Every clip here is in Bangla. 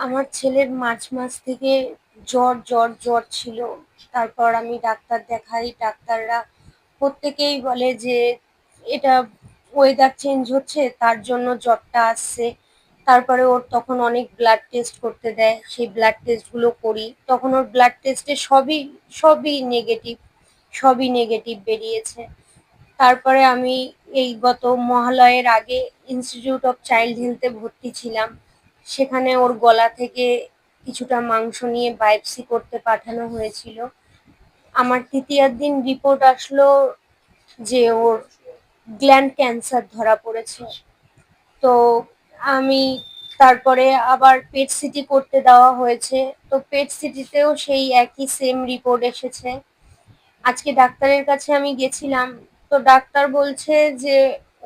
আমার ছেলের মার্চ মাস থেকে জ্বর জ্বর জ্বর ছিল। তারপর আমি ডাক্তার দেখাই। ডাক্তাররা প্রত্যেকেই বলে যে এটা ওয়েদার চেঞ্জ হচ্ছে, তার জন্য জ্বরটা আসছে। তারপরে ওর তখন অনেক ব্লাড টেস্ট করতে দেয়। সেই ব্লাড টেস্টগুলো করি। তখন ওর ব্লাড টেস্টে সবই সবই নেগেটিভ সবই নেগেটিভ বেরিয়েছে। তারপরে আমি এই গত মহালয়ের আগে ইনস্টিটিউট অফ চাইল্ড হেলথে ভর্তি ছিলাম। সেখানে ওর গলা থেকে কিছুটা মাংস নিয়ে বায়োপসি করতে পাঠানো হয়েছিল। আমার তৃতীয়ার দিন রিপোর্ট আসলো যে ওর গ্ল্যান্ড ক্যান্সার ধরা পড়েছে। তো আমি তারপরে আবার পেট সিটি করতে দেওয়া হয়েছে। তো পেট সিটিতেও সেই একই সেম রিপোর্ট এসেছে। আজকে ডাক্তারের কাছে আমি গেছিলাম। তো ডাক্তার বলছে যে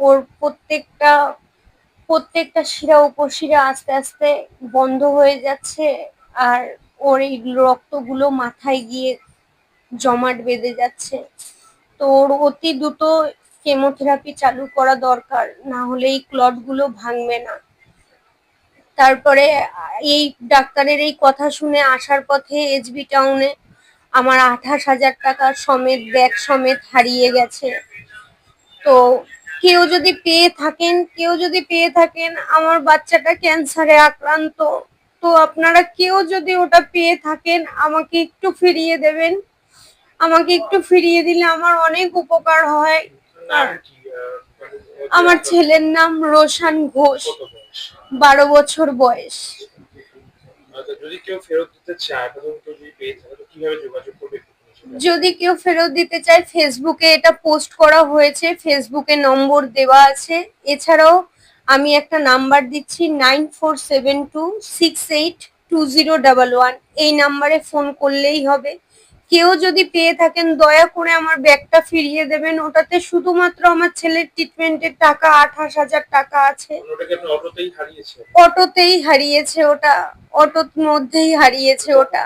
ওর প্রত্যেকটা প্রত্যেকটা শিরা, উপশিরা আস্তে আস্তে বন্ধ হয়ে যাচ্ছে আর ওর এই রক্তগুলো মাথায় গিয়ে জমাট বেঁধে যাচ্ছে। তো ওর অতি দ্রুত কেমোথেরাপি চালু করা দরকার, না হলে এই ক্লটগুলো ভাঙবে না। তারপরে এই ডাক্তারের এই কথা শুনে আসার পথে এসবি টাউনে আমার আঠাশ হাজার টাকা সমেত ব্যাগ সমেত হারিয়ে গেছে। তো কেউ যদি পেয়ে থাকেন কেউ যদি পেয়ে থাকেন আমার বাচ্চাটা ক্যান্সারে আক্রান্ত। তো আপনারা কেউ যদি ওটা পেয়ে থাকেন আমাকে একটু ফিরিয়ে দেবেন। আমাকে একটু ফিরিয়ে দিলে আমার অনেক উপকার হয়। আমার ছেলের নাম রোশান ঘোষ বারো বছর বয়স। আচ্ছা, যদি কেউ ফেরত দিতে চায় কীভাবে যোগাযোগ করবে। যদি কেউ ফেরত দিতে চায় ফেসবুকে এটা পোস্ট করা হয়েছে ফেসবুকে নম্বর দেওয়া আছে। এছাড়াও আমি একটা নাম্বার দিচ্ছি nine four seven two six eight two zero double one এই নাম্বারে ফোন করলেই হবে। কেউ যদি পেয়ে থাকেন দয়া করে আমার ব্যাগটা ফিরিয়ে দেবেন। ওটাতে শুধুমাত্র আমার ছেলের ট্রিটমেন্টের টাকা আঠাশ হাজার টাকা আছে। মানে অটোতেই হারিয়েছে ওটা। অটোর মধ্যেই হারিয়েছে ওটা।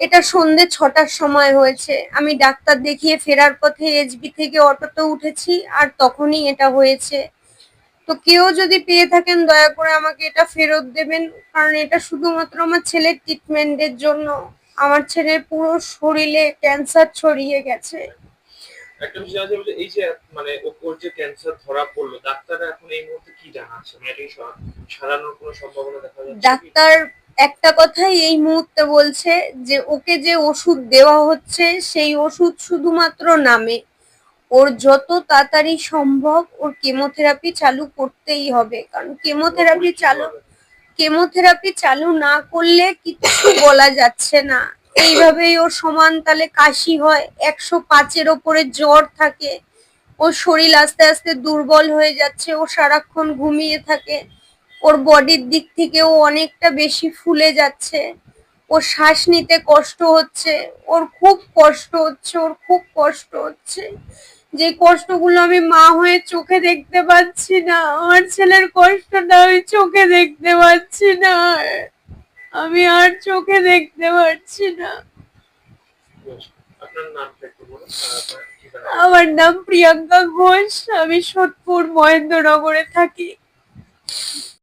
এটা সন্ধে ছটার সময় হয়েছে। আমি ডাক্তার দেখিয়ে ফেরার পথে এসবি থেকে অটোতে উঠেছি আর তখনই এটা হয়েছে। তো কেউ যদি পেয়ে থাকেন দয়া করে আমাকে এটা ফেরত দেবেন। কারণ এটা শুধুমাত্র আমার ছেলের ট্রিটমেন্টের জন্য। আমার ছেলের পুরো শরীরে ক্যান্সার ছড়িয়ে গেছে। একটা বিষয় আছে বলে এই যে মানে ওর যে ক্যান্সার ধরা পড়ল ডাক্তাররা এখন এই মুহূর্তে কি জানাচ্ছে? মানে এটাকে সারানোর কোনো সম্ভাবনা দেখা যাচ্ছে ডাক্তার একটা কথাই এই মুহূর্তে বলছে যে ওকে যে ওষুধ দেওয়া হচ্ছে সেই ওষুধ শুধুমাত্র নামে। ওর যত তাড়াতাড়ি সম্ভব ওর কেমোথেরাপি চালু করতেই হবে। কারণ কেমোথেরাপি চালু কেমোথেরাপি চালু না করলে কিচ্ছু বলা যাচ্ছে না। এইভাবেই ওর সমান তালে কাশি হয়, একশো পাঁচের ওপরে জ্বর থাকে, ওর শরীর আস্তে আস্তে দুর্বল হয়ে যাচ্ছে, ও সারাক্ষণ ঘুমিয়ে থাকে, ওর বডির দিক থেকে ও অনেকটা বেশি ফুলে যাচ্ছে, ওর শ্বাস নিতে কষ্ট হচ্ছে, ওর খুব কষ্ট হচ্ছে, ওর খুব কষ্ট হচ্ছে। যে কষ্টগুলো আমি মা হয়ে চোখে দেখতে পাচ্ছি না আমার ছেলের কষ্টটা আমি চোখে দেখতে পাচ্ছি না আমি আর চোখে দেখতে পাচ্ছি না। আমার নাম প্রিয়াঙ্কা ঘোষ আমি সোদপুর মহেন্দ্রনগরে থাকি।